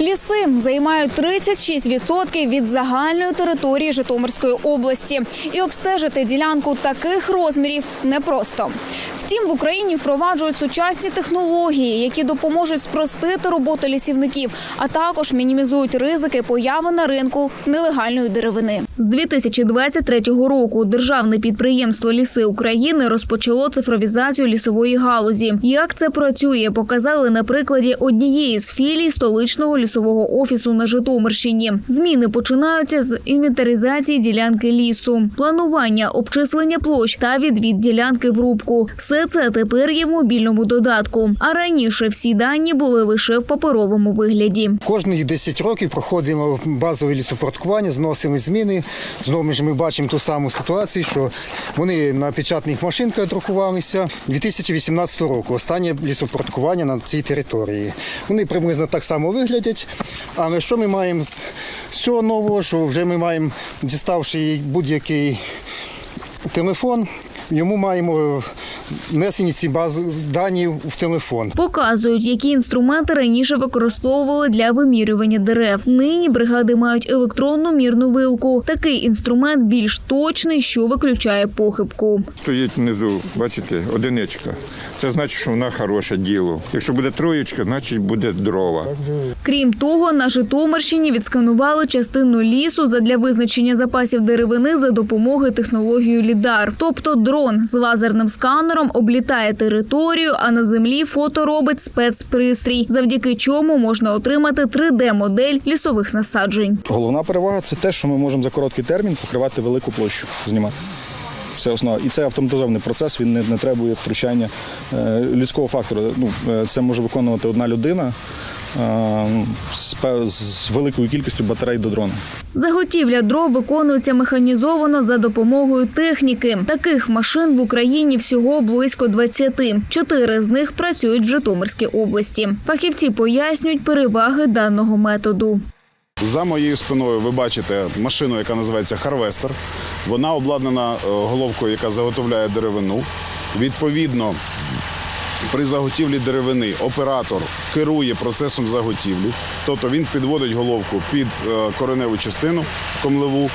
Ліси займають 36% від загальної території Житомирської області, і обстежити ділянку таких розмірів непросто. Втім, в Україні впроваджують сучасні технології, які допоможуть спростити роботу лісівників, а також мінімізують ризики появи на ринку нелегальної деревини. З 2023 року державне підприємство Ліси України розпочало цифровізацію лісової галузі. Як це працює, показали на прикладі однієї з філій столичного лісового офісу на Житомирщині. Зміни починаються з інвентаризації ділянки лісу, планування, обчислення площ та відвід ділянки в рубку. Все це тепер є в мобільному додатку. А раніше всі дані були лише в паперовому вигляді. Кожні 10 років проходимо базове лісопорядкування, зносимо зміни. Знову ж ми бачимо ту саму ситуацію, що вони на печатних машинках друкувалися 2018 року. Останнє лісопорядкування на цій території. Вони приблизно так само виглядять. Але що ми маємо з цього нового? Що вже ми маємо, діставши будь-який телефон, йому маємо внесені ці бази дані в телефон. Показують, які інструменти раніше використовували для вимірювання дерев. Нині бригади мають електронну мірну вилку. Такий інструмент більш точний, що виключає похибку. Стоїть внизу, бачите, одиничка. Це значить, що вона хороше діло. Якщо буде троєчка, значить буде дрова. Крім того, на Житомирщині відсканували частину лісу задля визначення запасів деревини за допомогою технології лідар. Тобто дрон з лазерним сканером облітає територію, а на землі фото робить спецпристрій, завдяки чому можна отримати 3D-модель лісових насаджень. Головна перевага це те, що ми можемо за короткий термін покривати велику площу, знімати. Це основа. І це автоматизований процес, він не, не требує втручання е, людського фактору. Ну, е, це може виконувати одна людина е, з великою кількістю батарей до дрона. Заготівля дров виконується механізовано за допомогою техніки. Таких машин в Україні всього близько 20. Чотири з них працюють в Житомирській області. Фахівці пояснюють переваги даного методу. За моєю спиною ви бачите машину, яка називається Харвестер. Вона обладнана е, головкою, яка заготовляє деревину. Відповідно, при заготівлі деревини оператор керує процесом заготівлі, тобто він підводить головку під е, кореневу частину комлеву,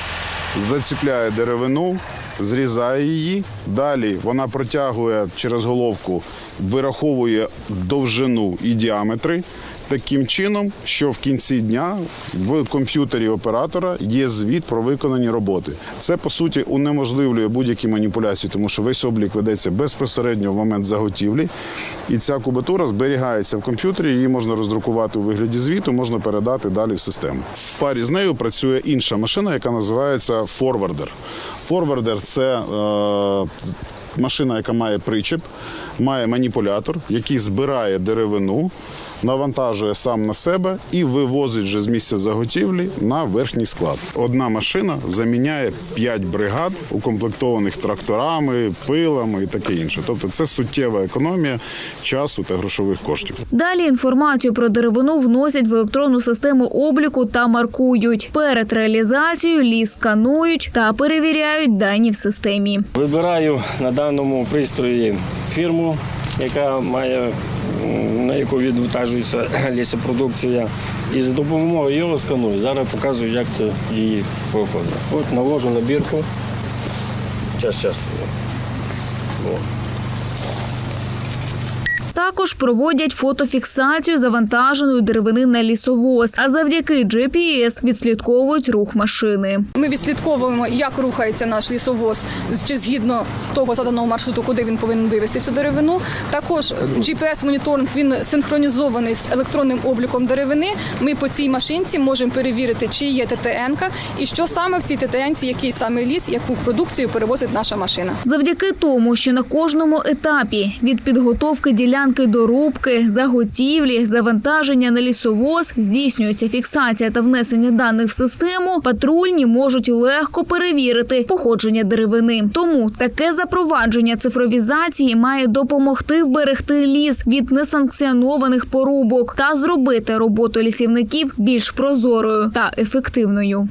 заціпляє деревину, зрізає її. Далі вона протягує через головку, вираховує довжину і діаметри. Таким чином, що в кінці дня в комп'ютері оператора є звіт про виконані роботи. Це по суті унеможливлює будь-які маніпуляції, тому що весь облік ведеться безпосередньо в момент заготівлі, і ця кубатура зберігається в комп'ютері. Її можна роздрукувати у вигляді звіту, можна передати далі в систему. В парі з нею працює інша машина, яка називається форвардер. Форвардер це е, машина, яка має причеп, має маніпулятор, який збирає деревину, навантажує сам на себе і вивозить вже з місця заготівлі на верхній склад. Одна машина заміняє 5 бригад, укомплектованих тракторами, пилами і таке інше. Тобто це суттєва економія часу та грошових коштів. Далі інформацію про деревину вносять в електронну систему обліку та маркують. Перед реалізацією ліс сканують та перевіряють дані в системі. Вибираю на даному пристрої фірму, яка має на яку відвантажується лісопродукція. І за допомогою його сканую. Зараз показую, як це її виходить. От навожу на бірку. Час час. О. Також проводять фотофіксацію завантаженої деревини на лісовоз, а завдяки GPS відслідковують рух машини. Ми відслідковуємо, як рухається наш лісовоз, чи згідно того заданого маршруту, куди він повинен вивезти цю деревину. Також GPS-моніторинг він синхронізований з електронним обліком деревини. Ми по цій машинці можемо перевірити, чи є ТТН, і що саме в цій ТТН, який саме ліс, яку продукцію перевозить наша машина. Завдяки тому, що на кожному етапі від підготовки ділянки дорубки, заготівлі, завантаження на лісовоз здійснюється фіксація та внесення даних в систему, патрульні можуть легко перевірити походження деревини. Тому таке запровадження цифровізації має допомогти вберегти ліс від несанкціонованих порубок та зробити роботу лісівників більш прозорою та ефективною.